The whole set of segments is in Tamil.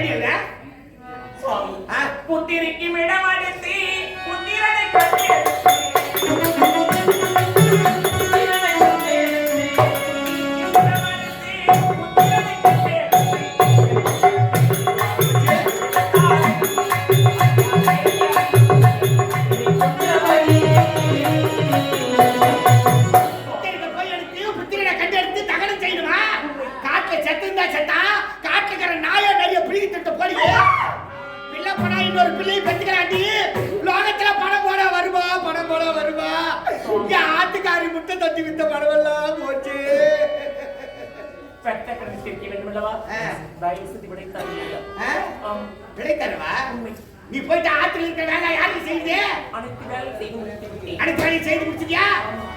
Kayak dia ya. Putih தீர்க்க வேண்டும் அல்லவா. தயவு செய்து விடைத்தாருங்கள் ஆ? ஆம். விடை தருவா? நீ போயிட்டு ஆத்துல இருக்கிற வேலை யாருக்கு செய்யுது? அனைத்து வேலை செய்து முடிச்சிட்டியா?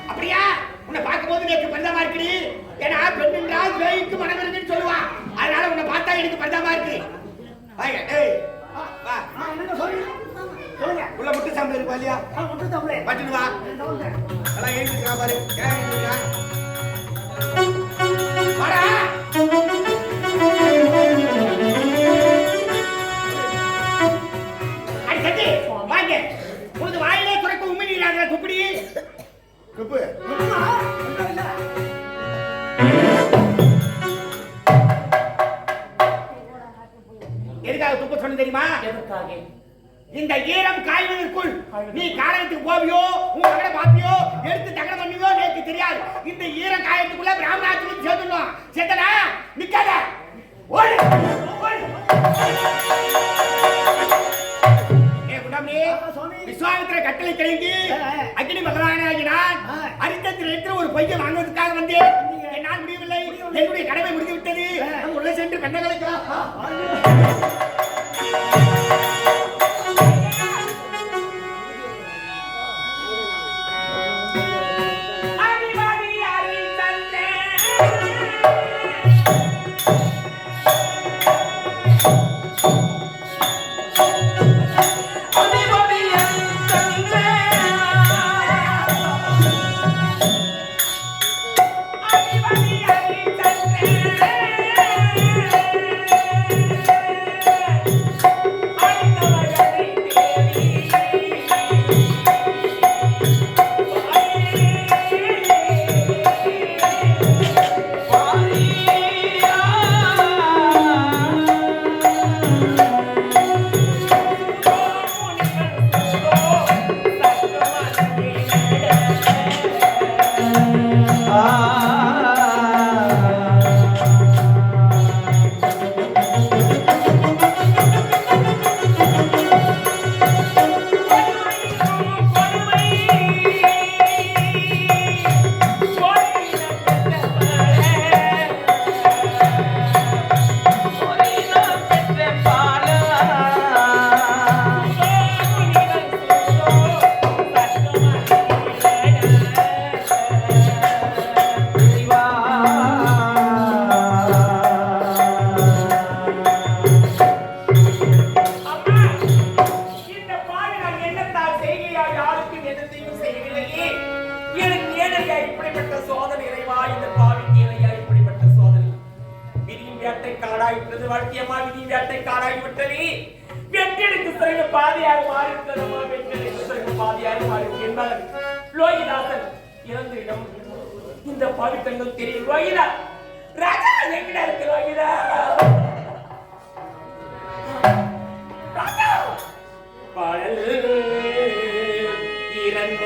அப்படியா? உன்னை பார்க்கும்போது எனக்கு பரிதாபமா இருக்குடி ஏன்னா பெண்ணுன்றால் வேய்க்கு மனம் இருக்குன்னு சொல்லுவான். அதனால உன்னை பார்த்தா எனக்கு பரிதாபமா இருக்கு. வாங்க டேய் வா, வா. என்னங்க சொல்லுங்க சொல்லுங்க. உள்ள முட்டு சாம்பல் இருப்பா இல்லையா? தமிழே பட்டுன்னு வா. எல்லாம் எழுந்திருக்கா பாரு. ஏன் எழுந்திருக்கா எதுக்காக துப்ப சொன்ன தெரியுமா? எதற்காக இந்த ஈரம் காய்வதற்குள் நீ காரணத்துக்கு போவியோ உன் மகனை பாப்பியோ எடுத்து தகனம் பண்ணியோ எனக்கு தெரியாது. இந்த ஈரம் காயத்துக்குள்ள பிராமணாத்துக்கு சேர்த்துடணும் சேர்த்தடா. நிக்காத. ஓடு. விஸ்வாமித்திர கட்டளை கிழங்கி. அக்னி பகவானாகி நான் ஆ. அரித்தத்தில் ஒரு பையன் வாங்குவதற்காக வந்தீங்க. என்னால் முடியவில்லை. என்னுடைய கடமை முடிந்து விட்டது ஆ. நம்ம உள்ள சென்று பெண்ணை கலைக்கலாம். பாதியாக மாறிவிட்டதம்மா, பெண்கள் சிறந்த பாதியாக மாறிவிட்டது. என் லோகிதாசன் இறந்து இடம் இந்த பாவிட்டங்கள் தெரியும் லோகிதா. ராஜா எங்கடா இருக்கு லோகிதா? பாடல் இறந்த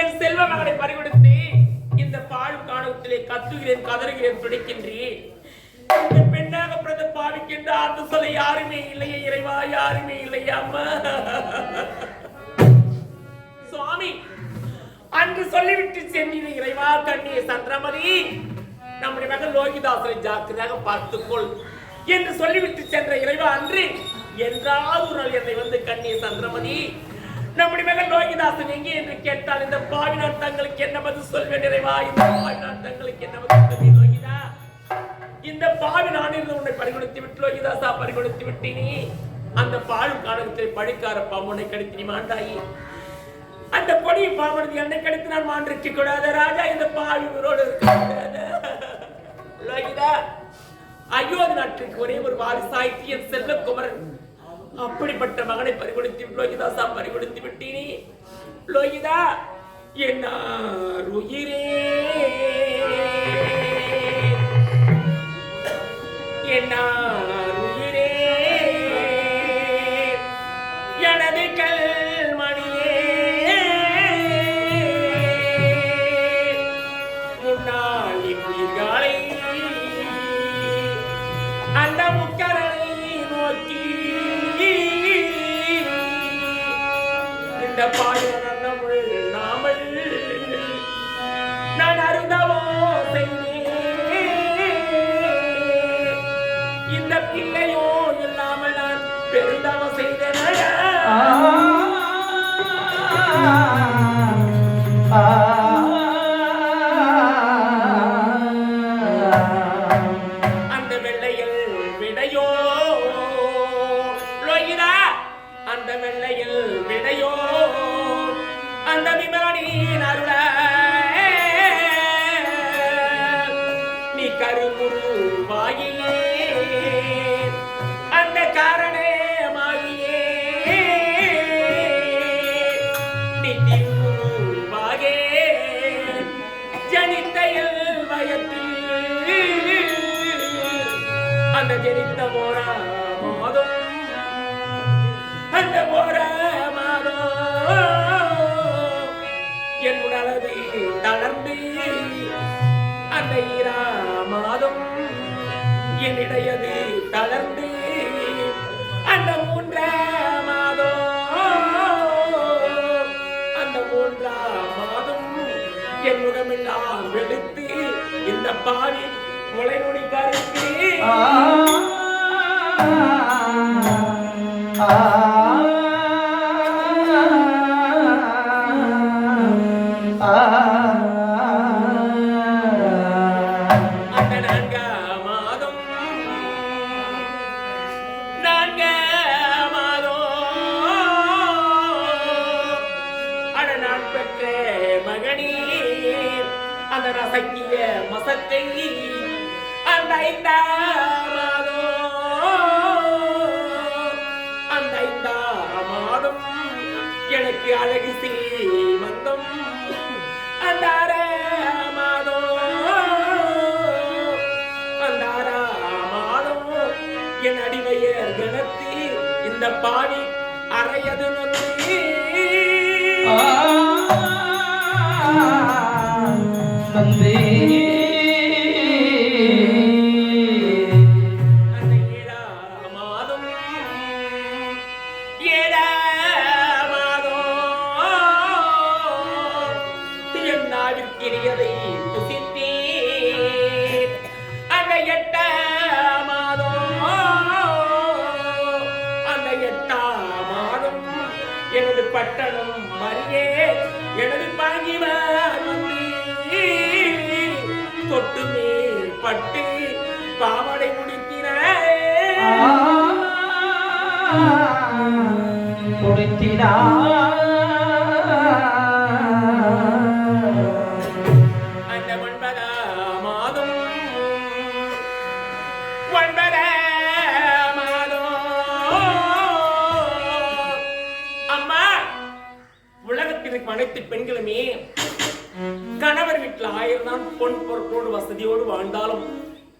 என் செல்வ மகனை பறிகொடுத்து இந்த பால் காணவத்திலே கத்துகிறேன் கதறுகிறேன் துடிக்கின்றேன் இந்த பெண்ணாக பிறந்த பாவிக்கின்ற ஆத்து சொல்ல யாருமே இல்லையே இறைவா யாருமே இல்லையா அம்மா. சுவாமி அன்று சொல்லிவிட்டு சென்றீர் இறைவா கண்ணிய சந்திரமதி. நம்முடைய மகன் லோகிதாசனை ஜாக்கிரதாக பார்த்துக்கொள் என்று சொல்லிவிட்டு சென்ற இறைவா அன்று என்றாவது ஒரு நாள் என்னை வந்து கண்ணிய சந்திரமதி. நம்முடைய மகன் லோகிதாசன் எங்கே என்று கேட்டால் இந்த பாவினார் தங்களுக்கு என்ன பதில் சொல்வேன் நிறைவா? இந்த பாவினார் தங்களுக்கு என்ன பதில் சொல்வேன் லோகிதா? இந்த பாவி நான் இருந்து உன்னை பறிகொடுத்து விட்டு லோகிதாசா பறிகொடுத்து விட்டினி. அந்த பாழும் காலத்தில் பழிக்கார பாம்பனை கடித்து நீ மாண்டாயி. அந்த பொடி பாம்பனது என்னை கடித்து நான் மாண்டிருக்க கூடாது ராஜா. இந்த பாவி உயிரோடு இருக்கக்கூடாது லோகிதா ஐயோ நாட்டிற்கு ஒரே ஒரு வாரிசாய்த்தி என். செல்ல குமரன் அப்படிப்பட்ட மகனை பறிகொடுத்து லோகிதாசா பறிகொடுத்து விட்டீனே. லோகிதா என்ன உயிரே என்ன என் தளர்ந்து அந்த மூன்றாம் மாதம் அந்த மூன்றாம் மாதம் என் முகமெல்லாம் வெளுத்து இந்த பாவி முளைநொடி கருத்து ஆ மசக்கிய ரசக்கிய அந்த ஐந்தாம் மாதம் அந்த ஐந்தாம் எனக்கு அழகு சீமந்தம் அந்த ஆறாம் மாதம் அந்த ஆறாம் மாதம் என் அடிமையர் கணத்தி இந்த பாவி அறையதுன்னு রে இருக்கும் அனைத்து பெண்களுமே கணவர் வீட்டில் ஆயிரம் தான் பொன் பொருட்களோடு வசதியோடு வாழ்ந்தாலும்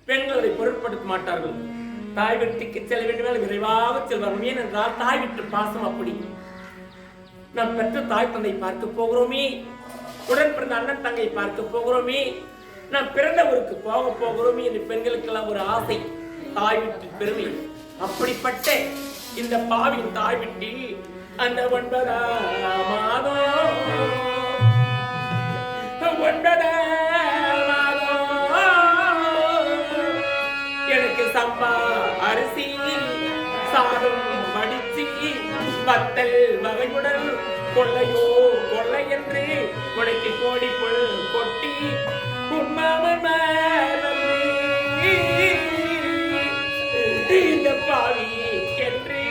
பெண்கள் அதை பொருட்படுத்த மாட்டார்கள். தாய் வீட்டுக்கு செல்ல வேண்டுமானால் விரைவாக செல்வார்கள். ஏனென்றால் தாய் வீட்டு பாசம் அப்படி. நாம் பெற்ற தாய் தந்தை பார்க்க போகிறோமே. உடன் பிறந்த அண்ணன் தங்கை பார்க்க போகிறோமே. நாம் பிறந்த ஊருக்கு போக போகிறோமே என்று பெண்களுக்கெல்லாம் ஒரு ஆசை. தாய் வீட்டு பெருமை. அப்படிப்பட்ட இந்த பாவின் தாய் வீட்டில் அந்த ஒன்பதா மாதம் ஒன்பதாம் மாதம் எனக்கு சம்பா அரிசி சாதம் வத்தல் வகையுடன் கொள்ளையோ கொள்ளை என்று கொடைக்கு கோடி புல் கொட்டி உண்மாமன் இந்த பாவி என்று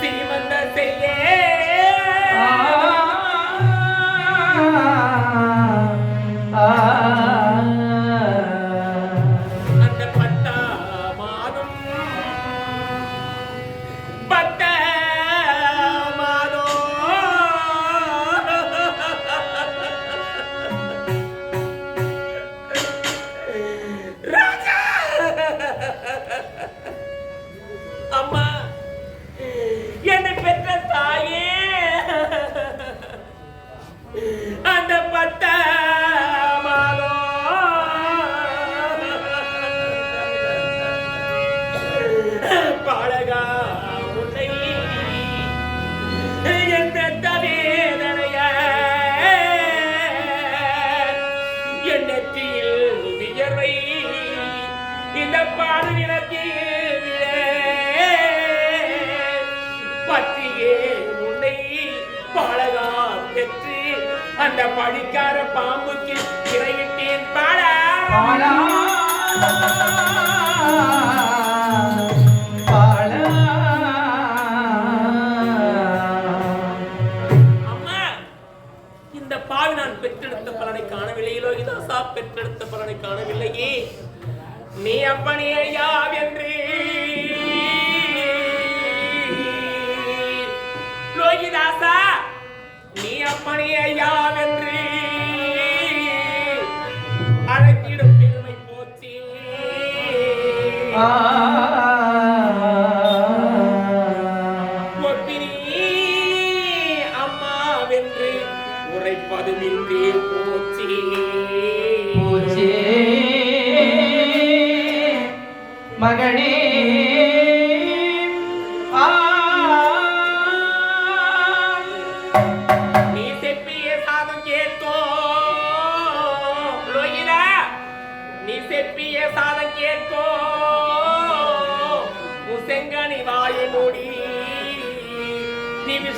சீமந்த செய்ய. பாலகா பெற்று அந்த படிக்கார பாம்புக்கு இறையிட்டேன் பாலா. பாலா. பெற்றெடுத்த பலனை பெற்றெடுத்த பலனை காணவில்லையே. நீ அப்பனே ஐயா என்று funny, y'all.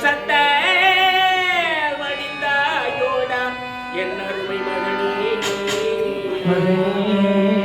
சத்த வடிந்தாயோடா. என் அருமை மகனே.